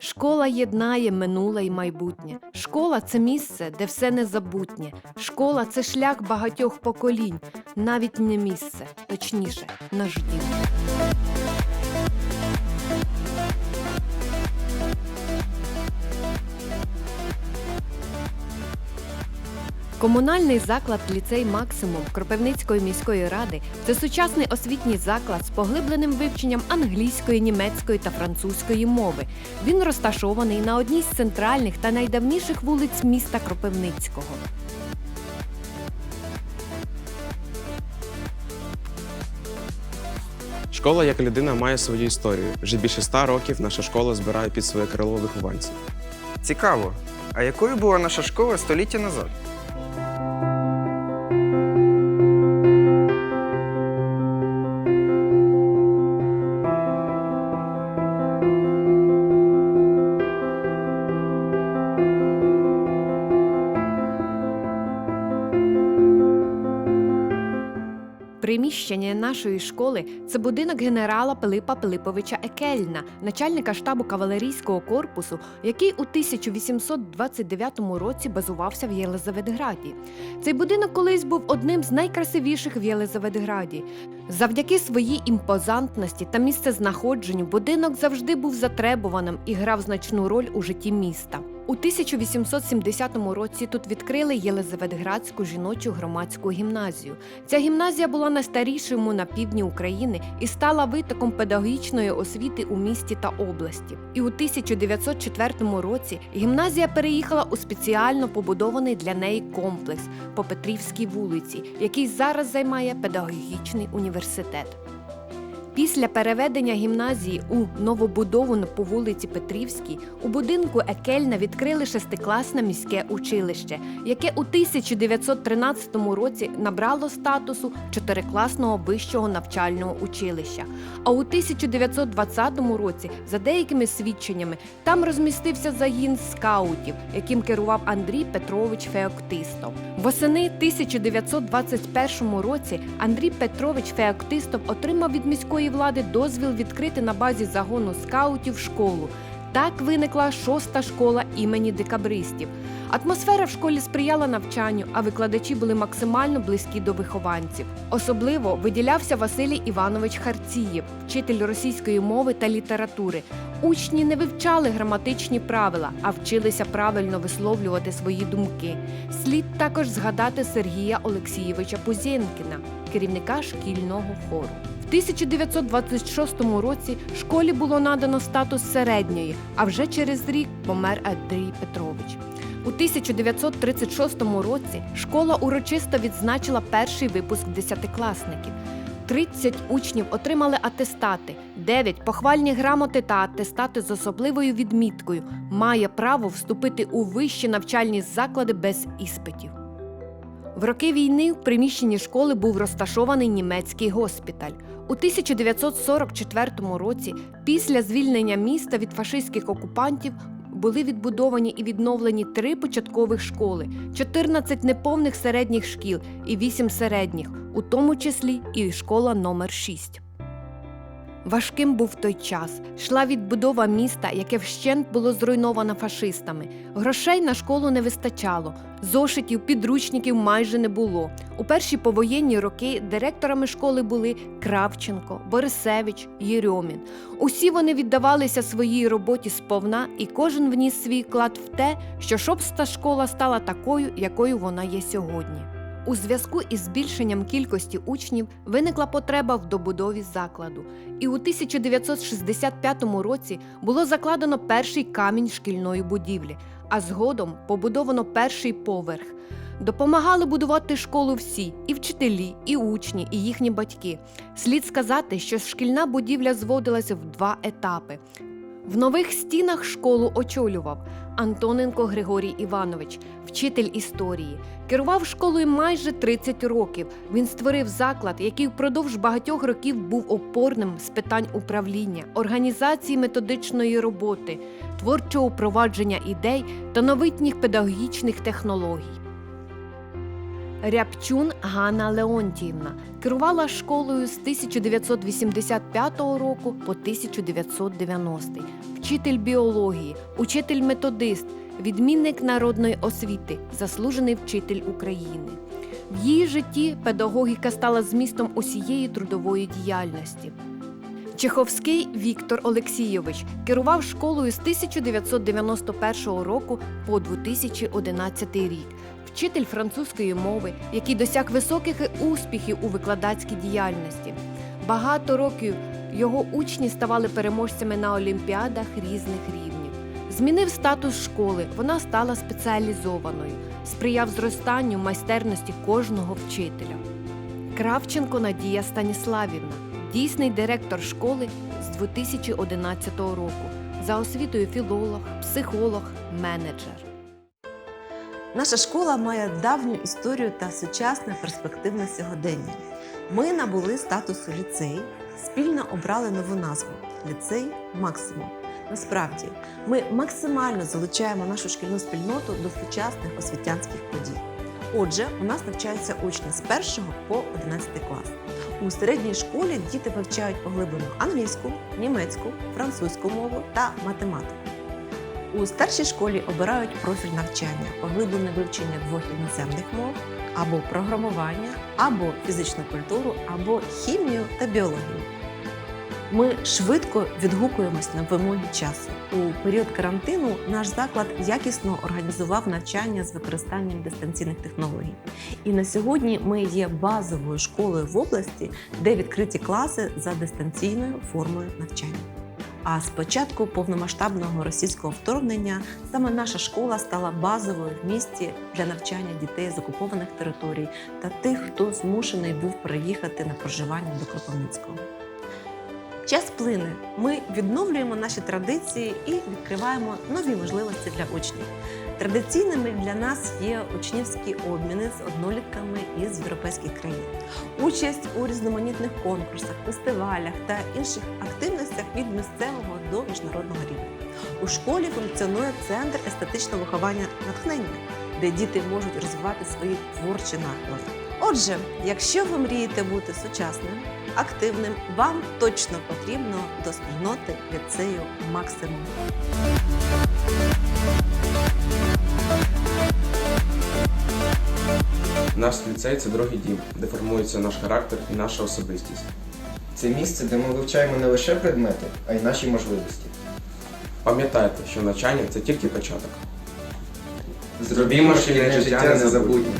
Школа єднає минуле і майбутнє. Школа це місце, де все незабутнє. Школа це шлях багатьох поколінь, навіть не місце, точніше, наш дім. Комунальний заклад ліцей Максимум Кропивницької міської ради це сучасний освітній заклад з поглибленим вивченням англійської, німецької та французької мови. Він розташований на одній з центральних та найдавніших вулиць міста Кропивницького. Школа як людина має свою історію. Вже більше ста років наша школа збирає під своє крило вихованців. Цікаво. А якою була наша школа століття назад? Приміщення нашої школи це будинок генерала Пилипа Пилиповича Екельна, начальника штабу кавалерійського корпусу, який у 1829 році базувався в Єлизаветграді. Цей будинок колись був одним з найкрасивіших в Єлизаветграді. Завдяки своїй імпозантності та місцезнаходженню будинок завжди був затребуваним і грав значну роль у житті міста. У 1870 році тут відкрили Єлизаветградську жіночу громадську гімназію. Ця гімназія була найстарішою на півдні України і стала витоком педагогічної освіти у місті та області. І у 1904 році гімназія переїхала у спеціально побудований для неї комплекс по Петрівській вулиці, який зараз займає педагогічний університет. Після переведення гімназії у новобудовану по вулиці Петрівській у будинку Екельна відкрили шестикласне міське училище, яке у 1913 році набрало статусу чотирикласного вищого навчального училища. А у 1920 році, за деякими свідченнями, там розмістився загін скаутів, яким керував Андрій Петрович Феоктистов. Восени 1921 році Андрій Петрович Феоктистов отримав від міської влади дозвіл відкрити на базі загону скаутів школу. Так виникла шоста школа імені декабристів. Атмосфера в школі сприяла навчанню, а викладачі були максимально близькі до вихованців. Особливо виділявся Василій Іванович Харцієв, вчитель російської мови та літератури. Учні не вивчали граматичні правила, а вчилися правильно висловлювати свої думки. Слід також згадати Сергія Олексійовича Пузєнкіна, керівника шкільного хору. В 1926 році школі було надано статус середньої, а вже через рік помер Андрій Петрович. У 1936 році школа урочисто відзначила перший випуск десятикласників. 30 учнів отримали атестати, 9 – похвальні грамоти та атестати з особливою відміткою. Має право вступити у вищі навчальні заклади без іспитів. В роки війни в приміщенні школи був розташований німецький госпіталь. У 1944 році, після звільнення міста від фашистських окупантів, були відбудовані і відновлені три початкових школи, 14 неповних середніх шкіл і 8 середніх, у тому числі і школа номер 6. Важким був той час. Йшла відбудова міста, яке вщент було зруйновано фашистами. Грошей на школу не вистачало, зошитів, підручників майже не було. У перші повоєнні роки директорами школи були Кравченко, Борисевич, Єрьомін. Усі вони віддавалися своїй роботі сповна, і кожен вніс свій вклад в те, що шопста школа стала такою, якою вона є сьогодні. У зв'язку із збільшенням кількості учнів виникла потреба в добудові закладу, і у 1965 році було закладено перший камінь шкільної будівлі, а згодом побудовано перший поверх. Допомагали будувати школу всі і вчителі, і учні, і їхні батьки. Слід сказати, що шкільна будівля зводилася в два етапи. В нових стінах школу очолював Антоненко Григорій Іванович, вчитель історії. Керував школою майже 30 років. Він створив заклад, який впродовж багатьох років був опорним з питань управління, організації методичної роботи, творчого впровадження ідей та новітніх педагогічних технологій. Рябчун Ганна Леонтіївна керувала школою з 1985 року по 1990. Вчитель біології, учитель методист, відмінник народної освіти, заслужений вчитель України. В її житті педагогіка стала змістом усієї трудової діяльності. Чеховський Віктор Олексійович керував школою з 1991 року по 2011 рік. Вчитель французької мови, який досяг високих успіхів у викладацькій діяльності. Багато років його учні ставали переможцями на олімпіадах різних рівнів. Змінив статус школи, вона стала спеціалізованою, сприяв зростанню майстерності кожного вчителя. Кравченко Надія Станіславівна, дійсний директор школи з 2011 року. За освітою філолог, психолог, менеджер. Наша школа має давню історію та сучасне перспективне сьогодення. Ми набули статусу ліцей, спільно обрали нову назву ліцей Максимум. Насправді, ми максимально залучаємо нашу шкільну спільноту до сучасних освітянських подій. Отже, у нас навчаються учні з 1 по 11 клас. У середній школі діти вивчають поглиблено англійську, німецьку, французьку мову та математику. У старшій школі обирають профіль навчання, поглиблене вивчення двох іноземних мов, або програмування, або фізичну культуру, або хімію та біологію. Ми швидко відгукуємось на вимоги часу. У період карантину наш заклад якісно організував навчання з використанням дистанційних технологій. І на сьогодні ми є базовою школою в області, де відкриті класи за дистанційною формою навчання. А з початку повномасштабного російського вторгнення саме наша школа стала базовою в місті для навчання дітей з окупованих територій та тих, хто змушений був переїхати на проживання до Кропивницького. Час плине. Ми відновлюємо наші традиції і відкриваємо нові можливості для учнів. Традиційними для нас є учнівські обміни з однолітками із європейських країн, участь у різноманітних конкурсах, фестивалях та інших активностях від місцевого до міжнародного рівня. У школі функціонує центр естетичного виховання натхнення, де діти можуть розвивати свої творчі наклади. Отже, якщо ви мрієте бути сучасним, активним, вам точно потрібно до спільноти ліцею максимум. Наш ліцей це другий дім, де формується наш характер і наша особистість. Це місце, де ми вивчаємо не лише предмети, а й наші можливості. Пам'ятайте, що навчання це тільки початок. Зробімо шкільне життя незабутнім.